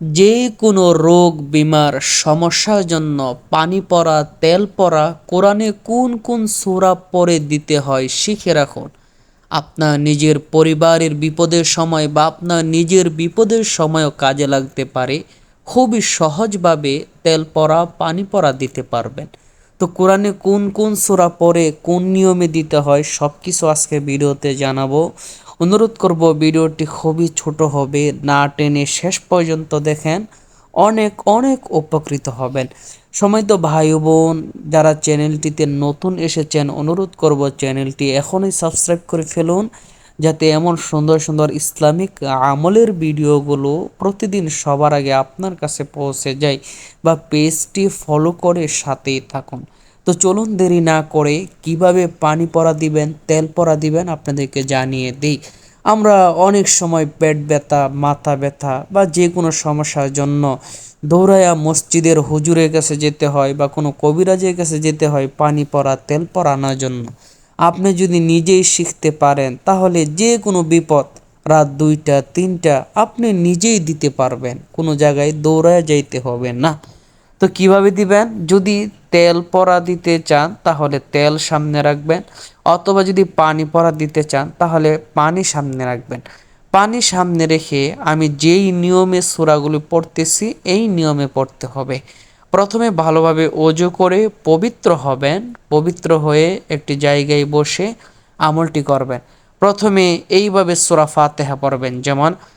যে কোনো রোগ, বিমার সমস্যার জন্য পানি পড়া, তেল পড়া, কোরআনে কোন কোন সূরা পরে দিতে হয় শিখে রাখুন। আপনার নিজের পরিবারের বিপদের সময় বা আপনার নিজের বিপদের সময়ও কাজে লাগতে পারে। খুবই সহজভাবে তেল পড়া, পানি পড়া দিতে পারবেন। তো কোরআনে কোন কোন সূরা পরে কোন নিয়মে দিতে হয় সব কিছু আজকে ভিডিওতে জানাব। অনুরোধ করব ভিডিওটি খুবই ছোট হবে, না টেনে শেষ পর্যন্ত দেখেন। অনেক অনেক উপকৃত হবেন। সময় তো ভাই বোন, যারা চ্যানেলটিতে নতুন এসেছেন, অনুরোধ করব চ্যানেলটি এখনই সাবস্ক্রাইব করে ফেলুন, যাতে এমন সুন্দর সুন্দর ইসলামিক আমলের ভিডিওগুলো প্রতিদিন সবার আগে আপনার কাছে পৌঁছে যায় বা পেজটি ফলো করে সাথেই থাকুন। তো চলুন দেরি না করে কীভাবে পানি পরা দিবেন, তেল পরা দিবেন আপনাদেরকে জানিয়ে দিই। আমরা অনেক সময় পেট ব্যথা, মাথা ব্যথা বা যে কোনো সমস্যার জন্য দৌড়াইয়া মসজিদের হুজুরের কাছে যেতে হয় বা কোনো কবিরাজের কাছে যেতে হয় পানি পরা তেল পরা আনার জন্য। আপনি যদি নিজেই শিখতে পারেন, তাহলে যে কোনো বিপদ রাত দুইটা, তিনটা আপনি নিজেই দিতে পারবেন। কোনো জায়গায় দৌড়ায় যাইতে হবে না। তো কীভাবে দিবেন? যদি তেল পরা দিতে চান, তাহলে তেল সামনে রাখবেন। অথবা যদি পানি পরা দিতে চান, তাহলে পানি সামনে রাখবেন। পানি সামনে রেখে আমি যেই নিয়মে সুরাগুলি পড়তেছি, এই নিয়মে পড়তে হবে। প্রথমে ভালোভাবে অজু করে পবিত্র হবেন। পবিত্র হয়ে একটি জায়গায় বসে আমলটি করবেন। প্রথমে এইভাবে সুরা ফাতেহা পড়বেন। যেমন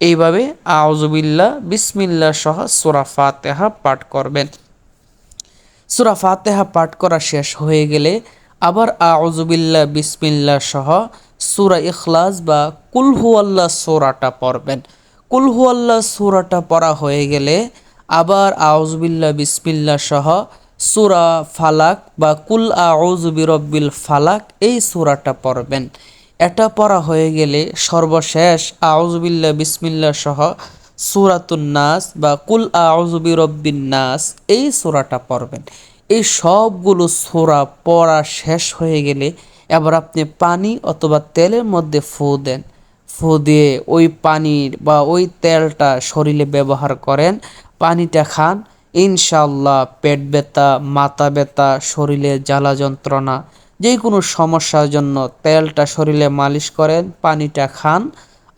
এইভাবে আউজুবিল্লা বিসমিল্লা সহ সুরা ফাতেহা পাঠ করবেন। সুরা ফাতেহা পাঠ করা শেষ হয়ে গেলে আবার আউজুবিল্লা বিসমিল্লা সহ সুরা ইখলাস বা কুলহু আল্লাহ সোরাটা পড়বেন। কুলহু আল্লাহ সুরাটা পড়া হয়ে গেলে আবার আউজবিল্লা বিসমিল্লা সহ সুরা ফালাক বা কুল আউজবি রব্বিল ফালাক এই সুরাটা পড়বেন। এটা পড়া হয়ে গেলে সর্বশেষ আউজবিল্লা বিসমিল্লা সহ সুরাতুন নাস বা কুল আউজবি রব্বিন নাস এই সুরাটা পড়বেন। এই সবগুলো সুরা পড়া শেষ হয়ে গেলে এবার আপনি পানি অথবা তেলের মধ্যে ফু দেন। ফু দিয়ে ওই পানির বা ওই তেলটা শরীরে ব্যবহার করেন, পানিটা খান। ইনশাল্লাহ পেট ব্যথা, মাথা ব্যথা, শরীরে জ্বালা যন্ত্রণা যে কোনো সমস্যার জন্য তেলটা শরীরে মালিশ করেন, পানিটা খান,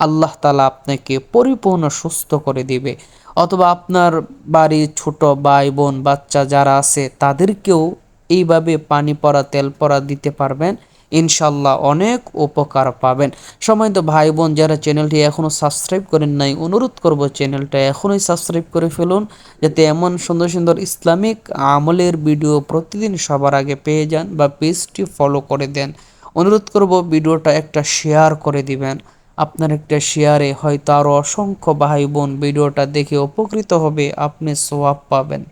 আল্লাহ তালা আপনাকে পরিপূর্ণ সুস্থ করে দিবে। অথবা আপনার বাড়ির ছোট ভাই বোন বাচ্চা যারা আছে, তাদেরকেও এইভাবে পানি পরা তেল পরা দিতে পারবেন। ইনশাল্লাহ অনেক উপকার পাবেন। সময় তো ভাই বোন যারা চ্যানেলটি এখনও সাবস্ক্রাইব করেন নাই, অনুরোধ করব চ্যানেলটা এখনই সাবস্ক্রাইব করে ফেলুন, যাতে এমন সুন্দর সুন্দর ইসলামিক আমলের ভিডিও প্রতিদিন সবার আগে পেয়ে যান বা পেজটি ফলো করে দেন। অনুরোধ করব ভিডিওটা একটা শেয়ার করে দিবেন। আপনার একটা শেয়ারে হয়তো আরও অসংখ্য ভাই বোন ভিডিওটা দেখে উপকৃত হবে, আপনি সোয়াব পাবেন।